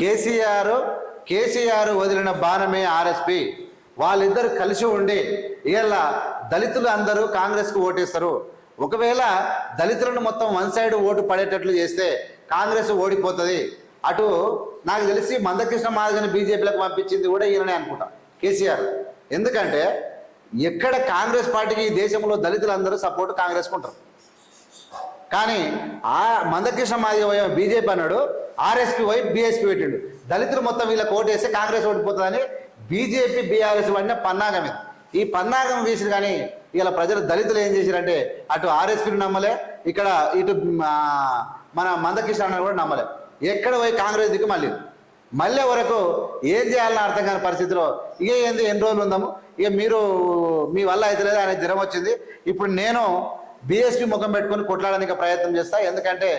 కేసీఆర్ కేసీఆర్ వదిలిన బాణమే ఆర్ఎస్పి వాళ్ళిద్దరు కలిసి ఉండి ఇలా దళితులు అందరూ కాంగ్రెస్కు ఓటేస్తారు. ఒకవేళ దళితులను మొత్తం వన్ సైడ్ ఓటు పడేటట్లు చేస్తే కాంగ్రెస్ ఓడిపోతుంది. అటు నాకు తెలిసి మందకృష్ణ మాదిగని బీజేపీలకు పంపించింది కూడా ఈయననే అనుకుంటా కేసీఆర్. ఎందుకంటే ఎక్కడ కాంగ్రెస్ పార్టీకి ఈ దేశంలో దళితులందరూ సపోర్ట్ కాంగ్రెస్ ఉంటారు. కానీ ఆ మందకృష్ణ మాదిగ బీజేపీ అన్నాడు ఆర్ఎస్పీ వైపు బీఎస్పీ పెట్టిండు. దళితులు మొత్తం వీళ్ళకి ఓటేస్తే కాంగ్రెస్ ఓడిపోతుందని బీజేపీ బీఆర్ఎస్ పడిన పన్నాగం ఇది. ఈ పన్నాగం వేసింది కానీ ఇలా ప్రజలు దళితులు ఏం చేశారంటే అటు ఆర్ఎస్పీని నమ్మలే ఇక్కడ ఇటు మన మందకృష్ణ అన్న కూడా నమ్మలే. ఎక్కడ పోయి కాంగ్రెస్ దిక్కు మళ్ళీ? మళ్ళీ వరకు ఏం చేయాలని అర్థం కాని పరిస్థితిలో ఇక ఏంది ఎన్ని రోజులు ఉందాము? ఇక మీరు మీ వల్ల అయితే లేదు ఆయన జ్వరం వచ్చింది. ఇప్పుడు నేను బీఎస్పీ ముఖం పెట్టుకొని కొట్లాడడానికి ప్రయత్నం చేస్తా. ఎందుకంటే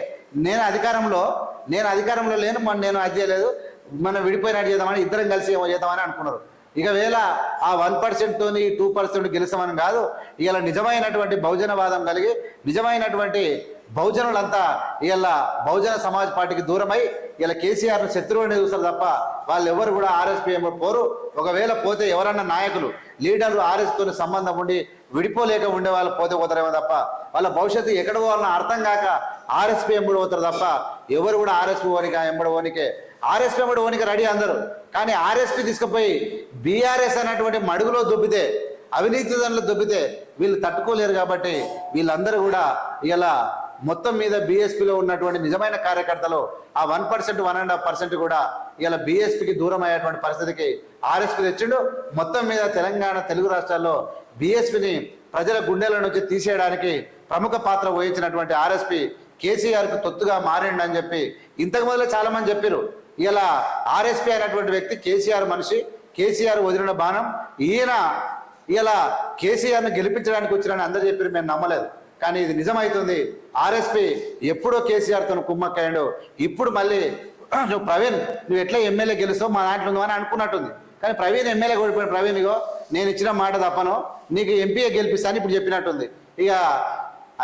నేను అధికారంలో నేను అధికారంలో లేను మన నేను అది చేయలేదు. మనం విడిపోయినట్టు చేద్దామని ఇద్దరం కలిసి ఏమో చేద్దామని అనుకున్నారు. ఇక వేళ ఆ వన్ పర్సెంట్తోని టూ పర్సెంట్ గెలిచామని కాదు ఇలా నిజమైనటువంటి బహుజనవాదం కలిగి నిజమైనటువంటి బహుజనులంతా ఇలా బహుజన సమాజ్ పార్టీకి దూరమై ఇలా శత్రువు అని చూస్తారు తప్ప వాళ్ళు ఎవరు కూడా ఆర్ఎస్పీ పోరు. ఒకవేళ పోతే ఎవరన్నా నాయకులు లీడర్లు ఆర్ఎస్తో సంబంధం ఉండి విడిపోలేక ఉండే వాళ్ళు పోతే పోతారేమో తప్ప వాళ్ళ భవిష్యత్తు ఎక్కడ పోవాలన్నా అర్థం కాక ఆర్ఎస్పీ ఎంబడి పోతారు తప్ప ఎవరు కూడా ఆర్ఎస్పీ ఓనిక ఎంబడి ఓనికే ఆర్ఎస్పీ ఎంబడి ఓనిక రెడీ అందరు. కానీ ఆర్ఎస్పీ తీసుకుపోయి బీఆర్ఎస్ అనేటువంటి మడుగులో దుబ్బితే అవినీతి దానిలో దొబ్బితే వీళ్ళు తట్టుకోలేరు కాబట్టి వీళ్ళందరూ కూడా ఇలా మొత్తం మీద బీఎస్పీలో ఉన్నటువంటి నిజమైన కార్యకర్తలు ఆ one percent one and half percent కూడా ఇలా బీఎస్పీకి దూరం అయ్యేటువంటి పరిస్థితికి ఆర్ఎస్పీ తెచ్చిండు. మొత్తం మీద తెలంగాణ తెలుగు రాష్ట్రాల్లో బీఎస్పీని ప్రజల గుండెల నుంచి తీసేయడానికి ప్రముఖ పాత్ర వహించినటువంటి ఆర్ఎస్పీ కేసీఆర్కు తొత్తుగా మారిండు అని చెప్పి ఇంతకు మొదలు చాలా మంది చెప్పారు ఇలా ఆర్ఎస్పీ అయినటువంటి వ్యక్తి కేసీఆర్ మనిషి కేసీఆర్ వదిలిన బాణం ఈయన ఇలా కేసీఆర్ను గెలిపించడానికి వచ్చినని అందరు చెప్పారు మేము నమ్మలేదు. కానీ ఇది నిజమవుతుంది ఆర్ఎస్పీ ఎప్పుడో కేసీఆర్తో కుమ్మక్కయ్యాడు. ఇప్పుడు మళ్ళీ నువ్వు ప్రవీణ్ నువ్వు ఎట్లా ఎమ్మెల్యే గెలుస్తావు మా దాంట్లో ఉందో అని అనుకున్నట్టుంది. కానీ ప్రవీణ్ ఎమ్మెల్యే ఓడిపోయిన ప్రవీణ్ ఇగో నేను ఇచ్చిన మాట తప్పను. నీకు ఎంపీఏ గెలిపిస్తాను ఇప్పుడు చెప్పినట్టుంది. ఇక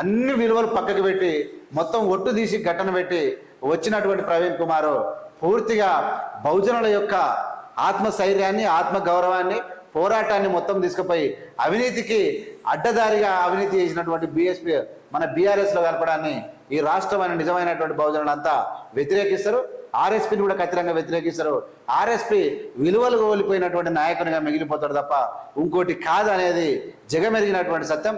అన్ని విలువలు పక్కకు పెట్టి మొత్తం ఒట్టు తీసి ఘటన పెట్టి వచ్చినటువంటి ప్రవీణ్ కుమార్ పూర్తిగా బహుజనుల యొక్క ఆత్మస్థైర్యాన్ని ఆత్మ గౌరవాన్ని పోరాటాన్ని మొత్తం తీసుకుపోయి అవినీతికి అడ్డదారిగా అవినీతి చేసినటువంటి బీఎస్పీ మన బీఆర్ఎస్లో కలపడాన్ని ఈ రాష్ట్రమైన నిజమైనటువంటి బహుజనులంతా వ్యతిరేకిస్తారు. ఆర్ఎస్పీని కూడా ఖచ్చితంగా వ్యతిరేకిస్తారు. ఆర్ఎస్పీ విలువలు కోల్పోయినటువంటి నాయకునిగా మిగిలిపోతాడు తప్ప ఇంకోటి కాదు అనేది జగమెరిగినటువంటి సత్యం.